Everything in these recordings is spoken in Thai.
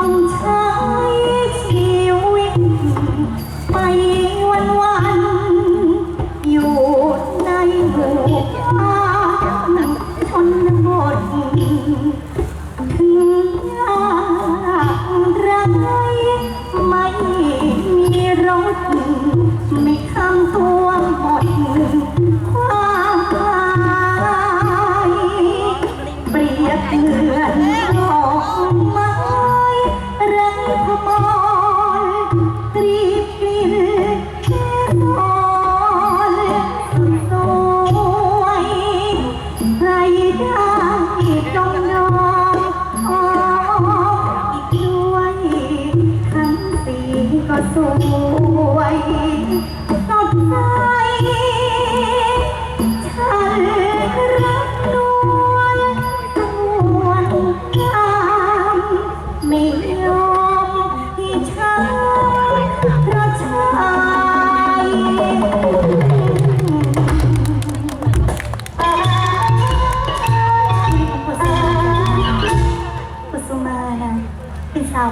风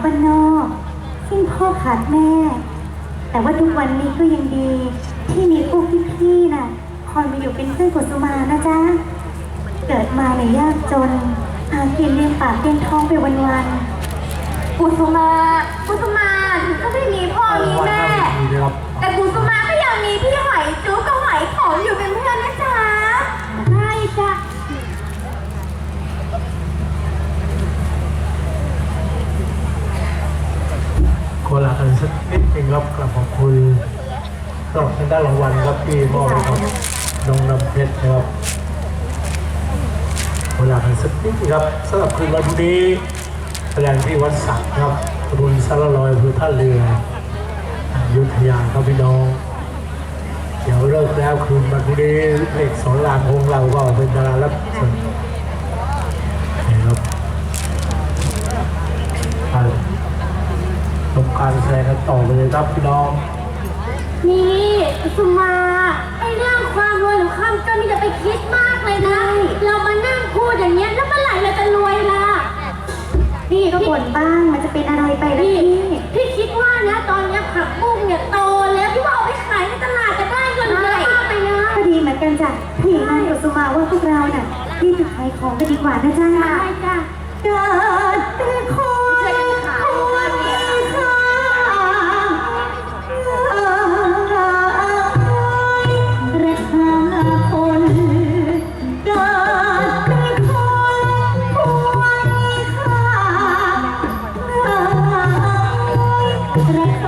บ้านนอกซึ่งพ่อขาดแม่ แต่ว่าทุกวันนี้ก็ยังดี ที่มีพวกพี่ๆน่ะคอยมาอยู่เป็นเพื่อนกุสุมานะจ๊ะ เกิดมาในยยากจนหากินเลี้ยงปากเลี้ยงท้องไปวันๆกุสุมากุสุมาถึงก็ไม่มีพ่อมีแม่ แต่กุสุมาก็ยังมีพี่หอยจุ๊กกับหอยขมอยู่เป็นเพื่อนนะจ๊ะใช่จ้ะ ขอลากันสักนิด หนึงครับขอบคุณสำหรับทางด้านรางวัลครับที่มอบให้กับน้องน้ำเพชรนะครับขอลากันสักนิดหนึงครับสำหรับคืนวันนี้แสดงที่วัดสักครับตำบลสารลอยอำเภอท่าเรืออยุธยาครับพี่น้องเดี๋ยวเลิกแล้วคืนวันนี้เลขสอนรามของเราก็เป็นดารารับเชิญนะครับไปชมการแสดงกัน ต่อไปเลยครับพี่น้อง นี่สุมาไอ้เรื่องความรวยหรือความจนนี่อย่าไปคิดมากเลยนะ เรามานั่งพูดอย่างเงี้ยแล้วเมื่อไหร่เราจะรวยล่ะ พี่ก็บ่นบ้างมันจะเป็นอะไรไปแล้วพี่พี่ พี่คิดว่านะตอนเนี้ยผักบุ้งเนี่ยโตแล้วพี่ว่าเอาไปขายในตลาดจะได้เงินเยอะมากไปนะ ก็ดีเหมือนกันจ้ะพี่งานกุสุมาว่าพวกเราน่ะรีบไปขายของกันดีกว่านะจ๊ะใช่ รักษา